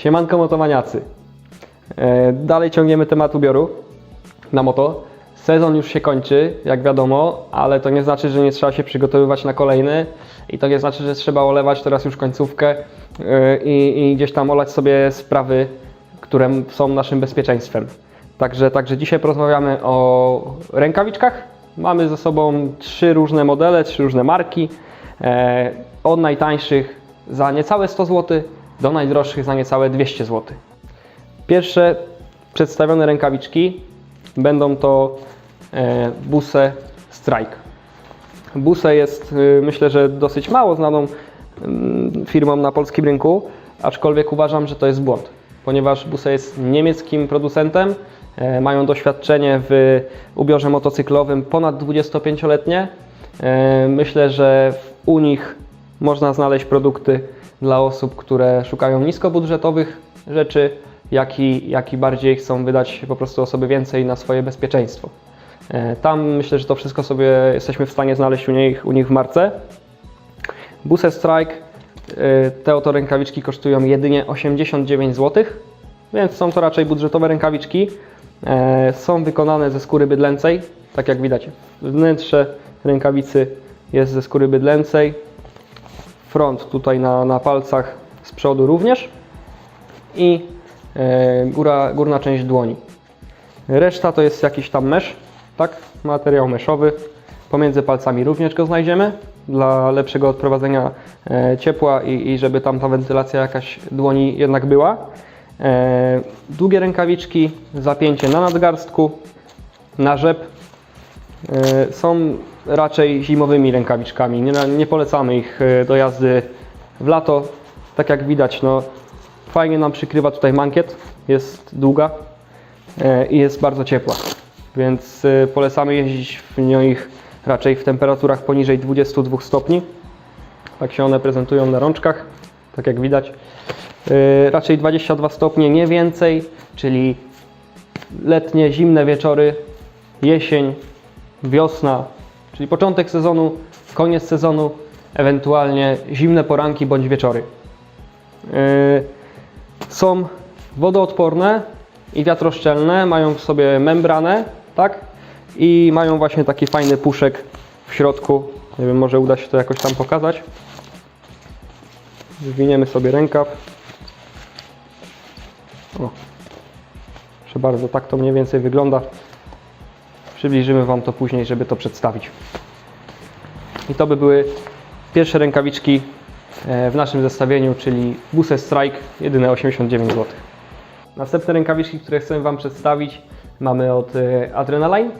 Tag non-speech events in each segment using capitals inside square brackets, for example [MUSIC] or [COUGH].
Siemanko motomaniacy. E, Dalej ciągniemy temat ubioru na moto. Sezon już się kończy, jak wiadomo, ale to nie znaczy, że nie trzeba się przygotowywać na kolejny i to nie znaczy, że trzeba olewać teraz już końcówkę e, i, i gdzieś tam olać sobie sprawy, które są naszym bezpieczeństwem. Także, także dzisiaj porozmawiamy o rękawiczkach. Mamy ze sobą trzy różne modele, trzy różne marki. E, od najtańszych za niecałe 100 zł do najdroższych za niecałe 200 zł. Pierwsze przedstawione rękawiczki będą to e, Buse Strike. Buse jest y, myślę, że dosyć mało znaną mm, firmą na polskim rynku, aczkolwiek uważam, że to jest błąd, ponieważ Buse jest niemieckim producentem, e, mają doświadczenie w ubiorze motocyklowym ponad 25-letnie. E, Myślę, że u nich można znaleźć produkty dla osób, które szukają niskobudżetowych rzeczy, jak i, jak i bardziej chcą wydać po prostu osoby więcej na swoje bezpieczeństwo. E, Tam myślę, że to wszystko sobie jesteśmy w stanie znaleźć u nich, u nich w marce. Buse Strike, e, te oto rękawiczki kosztują jedynie 89 zł, więc są to raczej budżetowe rękawiczki. E, Są wykonane ze skóry bydlęcej, tak jak widać. Wnętrze rękawicy jest ze skóry bydlęcej. Front tutaj na, na palcach z przodu również. I e, góra, górna część dłoni. Reszta to jest jakiś tam mesz, tak? Materiał meszowy. Pomiędzy palcami również go znajdziemy dla lepszego odprowadzenia e, ciepła i, i żeby tam ta wentylacja jakaś dłoni jednak była. E, długie rękawiczki, zapięcie na nadgarstku, na rzep. E, są raczej zimowymi rękawiczkami. Nie, nie polecamy ich e, do jazdy w lato. Tak jak widać, no, fajnie nam przykrywa tutaj mankiet. Jest długa e, i jest bardzo ciepła. Więc polecamy jeździć w nich raczej w temperaturach poniżej 22 stopni. Tak się one prezentują na rączkach, tak jak widać. Raczej 22 stopnie, nie więcej, czyli letnie, zimne wieczory, jesień, wiosna, czyli początek sezonu, koniec sezonu, ewentualnie zimne poranki bądź wieczory. Yy, Są wodoodporne i wiatroszczelne, mają w sobie membranę, tak? I mają właśnie taki fajny puszek w środku. Nie wiem, może uda się to jakoś tam pokazać. Zwiniemy sobie rękaw. O. Proszę bardzo, tak to mniej więcej wygląda. Przybliżymy Wam to później, żeby to przedstawić. I to by były pierwsze rękawiczki e, w naszym zestawieniu, czyli Buse Strike, jedyne 89 zł. Następne rękawiczki, które chcę Wam przedstawić, mamy od e, Adrenaline.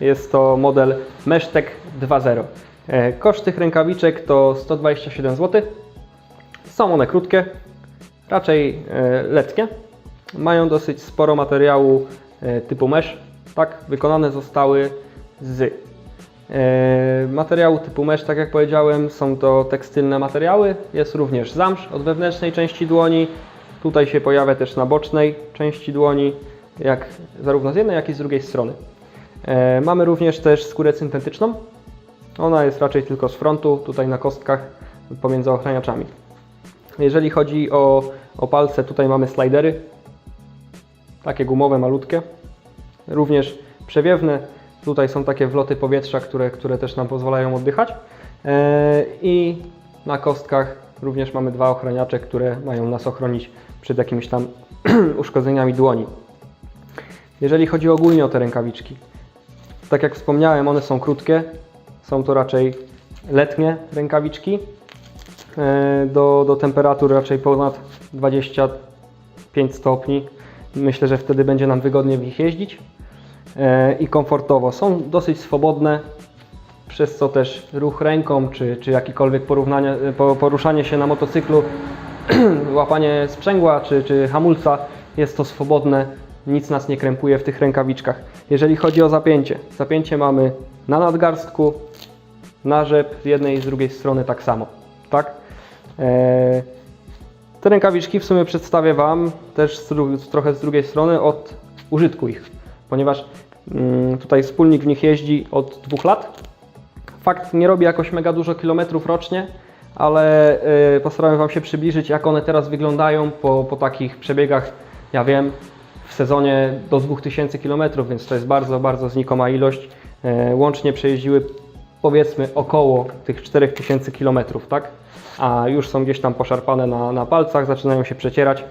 Jest to model Meshtech 2.0. E, Koszt tych rękawiczek to 127 zł. Są one krótkie, raczej letnie. Mają dosyć sporo materiału typu mesh. Tak, wykonane zostały z e, materiału typu mesh, tak jak powiedziałem, są to tekstylne materiały. Jest również zamsz od wewnętrznej części dłoni. Tutaj się pojawia też na bocznej części dłoni, jak zarówno z jednej, jak i z drugiej strony. E, Mamy również też skórę syntetyczną. Ona jest raczej tylko z frontu, tutaj na kostkach pomiędzy ochraniaczami. Jeżeli chodzi o, o palce, tutaj mamy slidery, takie gumowe, malutkie. Również przewiewne. Tutaj są takie wloty powietrza, które, które też nam pozwalają oddychać. E, I na kostkach również mamy dwa ochraniacze, które mają nas ochronić przed jakimiś tam [CLEARS THROAT] uszkodzeniami dłoni. Jeżeli chodzi ogólnie o te rękawiczki, tak jak wspomniałem, one są krótkie. Są to raczej letnie rękawiczki e, do, do temperatur raczej ponad 25 stopni. Myślę, że wtedy będzie nam wygodnie w nich jeździć i komfortowo. Są dosyć swobodne, przez co też ruch ręką czy, czy jakiekolwiek porównanie, e, po- poruszanie się na motocyklu, [CLEARS THROAT] łapanie sprzęgła czy, czy hamulca jest to swobodne, nic nas nie krępuje w tych rękawiczkach. Jeżeli chodzi o zapięcie, zapięcie mamy na nadgarstku, na rzep z jednej i z drugiej strony tak samo. Tak? E, te rękawiczki w sumie przedstawię Wam też z trochę z drugiej strony od użytku ich, ponieważ tutaj wspólnik w nich jeździ od dwóch lat. Fakt nie robi jakoś mega dużo kilometrów rocznie, ale y, postarałem Wam się przybliżyć, jak one teraz wyglądają po, po takich przebiegach, ja wiem, w sezonie do 2000 km, więc to jest bardzo, bardzo znikoma ilość. E, Łącznie przejeździły powiedzmy około tych 4000 km, tak? A już są gdzieś tam poszarpane na, na palcach, zaczynają się przecierać,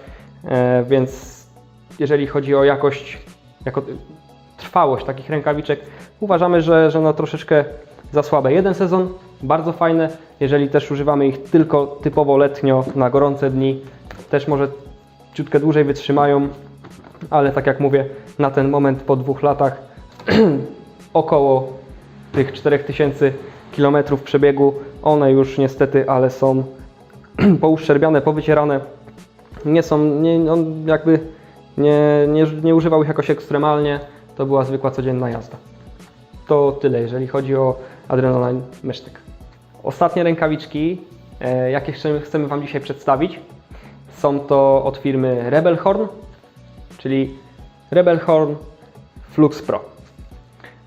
e, więc jeżeli chodzi o jakość, jako trwałość takich rękawiczek, uważamy, że, że no troszeczkę za słabe. Jeden sezon, bardzo fajne, jeżeli też używamy ich tylko typowo letnio, na gorące dni, też może ciutkę dłużej wytrzymają, ale tak jak mówię, na ten moment po dwóch latach [CLEARS THROAT] około tych 4000 km przebiegu, one już niestety, ale są [CLEARS THROAT] pouszczerbiane, powycierane, nie są, nie, on jakby nie, nie, nie używał ich jakoś ekstremalnie, to była zwykła codzienna jazda. To tyle, jeżeli chodzi o Adrenaline Mysztyk. Ostatnie rękawiczki, e, jakie chcemy, Wam dzisiaj przedstawić, są to od firmy Rebelhorn, czyli Rebelhorn Flux Pro.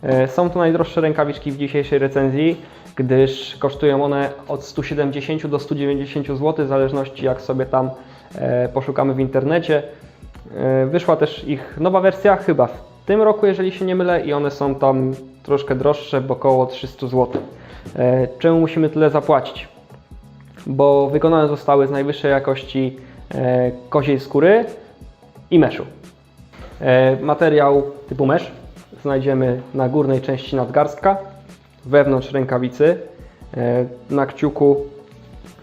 E, Są to najdroższe rękawiczki w dzisiejszej recenzji, gdyż kosztują one od 170 do 190 zł, w zależności jak sobie tam e, poszukamy w internecie. Wyszła też ich nowa wersja, chyba tym roku, jeżeli się nie mylę, i one są tam troszkę droższe, bo około 300 zł. E, Czemu musimy tyle zapłacić? Bo wykonane zostały z najwyższej jakości e, koziej skóry i meszu. E, Materiał typu mesh znajdziemy na górnej części nadgarstka, wewnątrz rękawicy, na kciuku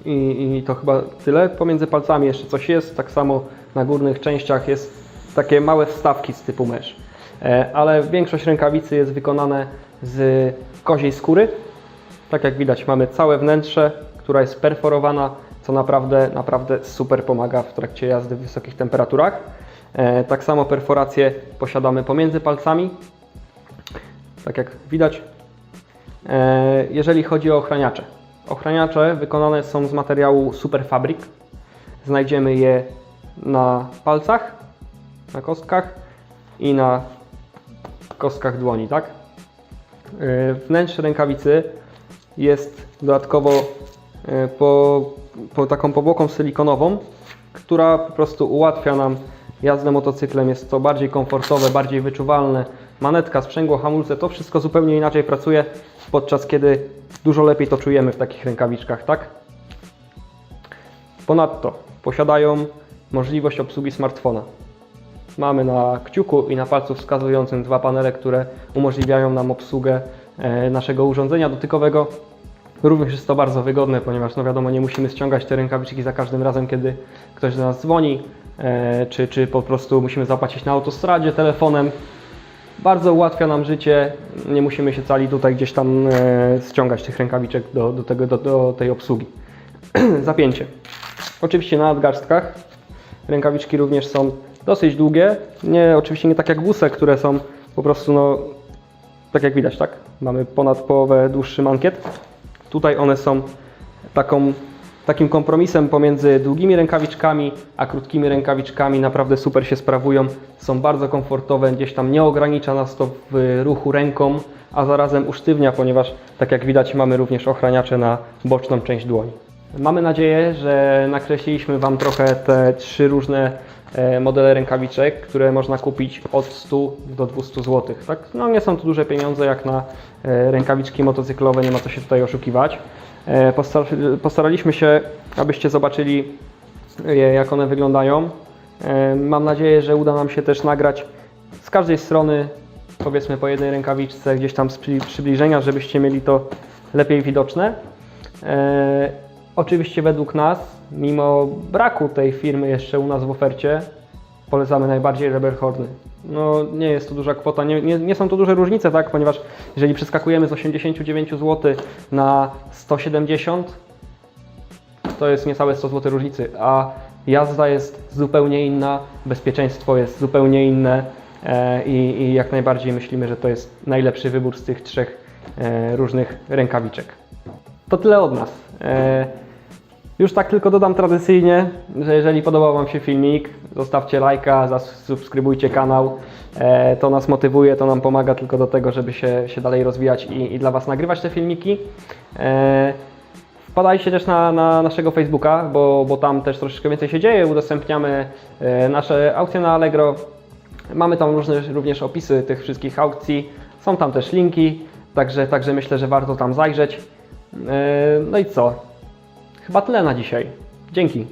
i, i to chyba tyle. Pomiędzy palcami jeszcze coś jest, tak samo na górnych częściach jest takie małe wstawki z typu mesh. E, Ale większość rękawicy jest wykonane z koziej skóry. Tak jak widać mamy całe wnętrze, która jest perforowana, co naprawdę, naprawdę super pomaga w trakcie jazdy w wysokich temperaturach. E, Tak samo perforacje posiadamy pomiędzy palcami, tak jak widać. E, Jeżeli chodzi o ochraniacze. Ochraniacze wykonane są z materiału Superfabric. Znajdziemy je na palcach, na kostkach i na kostkach dłoni, tak? E, Wnętrze rękawicy jest dodatkowo e, po, po taką powłoką silikonową, która po prostu ułatwia nam jazdę motocyklem. Jest to bardziej komfortowe, bardziej wyczuwalne. Manetka, sprzęgło, hamulce, to wszystko zupełnie inaczej pracuje, podczas kiedy dużo lepiej to czujemy w takich rękawiczkach, tak? Ponadto posiadają możliwość obsługi smartfona. Mamy na kciuku i na palcu wskazującym dwa panele, które umożliwiają nam obsługę e, naszego urządzenia dotykowego. Również jest to bardzo wygodne, ponieważ no wiadomo, nie musimy ściągać te rękawiczki za każdym razem, kiedy ktoś do nas dzwoni, e, czy, czy po prostu musimy zapłacić na autostradzie telefonem. Bardzo ułatwia nam życie, nie musimy się cali tutaj gdzieś tam e, ściągać tych rękawiczek do, do, tego, do, do tej obsługi. [CLEARS THROAT] Zapięcie. Oczywiście na nadgarstkach. Rękawiczki również są dosyć długie. Nie, oczywiście nie tak jak buse, które są po prostu, no, tak jak widać, tak? Mamy ponad połowę dłuższy mankiet. Tutaj one są taką, takim kompromisem pomiędzy długimi rękawiczkami a krótkimi rękawiczkami. Naprawdę super się sprawują. Są bardzo komfortowe, gdzieś tam nie ogranicza nas to w ruchu ręką, a zarazem usztywnia, ponieważ tak jak widać mamy również ochraniacze na boczną część dłoni. Mamy nadzieję, że nakreśliliśmy Wam trochę te trzy różne e, modele rękawiczek, które można kupić od 100 do 200 zł. Tak? No, nie są to duże pieniądze jak na e, rękawiczki motocyklowe, nie ma co się tutaj oszukiwać. E, postar- Postaraliśmy się, abyście zobaczyli jak one wyglądają. Mam nadzieję, że uda nam się też nagrać z każdej strony, powiedzmy po jednej rękawiczce, gdzieś tam z przy- przybliżenia, żebyście mieli to lepiej widoczne. Oczywiście według nas, mimo braku tej firmy jeszcze u nas w ofercie, polecamy najbardziej Rebelhorny. No nie jest to duża kwota, nie, nie, nie są to duże różnice, tak? Ponieważ jeżeli przeskakujemy z 89 zł na 170, to jest niecałe 100 zł różnicy, a jazda jest zupełnie inna, bezpieczeństwo jest zupełnie inne e, i, i jak najbardziej myślimy, że to jest najlepszy wybór z tych trzech e, różnych rękawiczek. To tyle od nas. E, już tak tylko dodam tradycyjnie, że jeżeli podobał Wam się filmik, zostawcie lajka, zasubskrybujcie kanał. E, to nas motywuje, to nam pomaga tylko do tego, żeby się, się dalej rozwijać i, i dla Was nagrywać te filmiki. E, Wpadajcie też na, na naszego Facebooka, bo, bo tam też troszeczkę więcej się dzieje. Udostępniamy e, nasze aukcje na Allegro. Mamy tam różne również opisy tych wszystkich aukcji. Są tam też linki, także, także myślę, że warto tam zajrzeć. No i co? Chyba tyle na dzisiaj. Dzięki.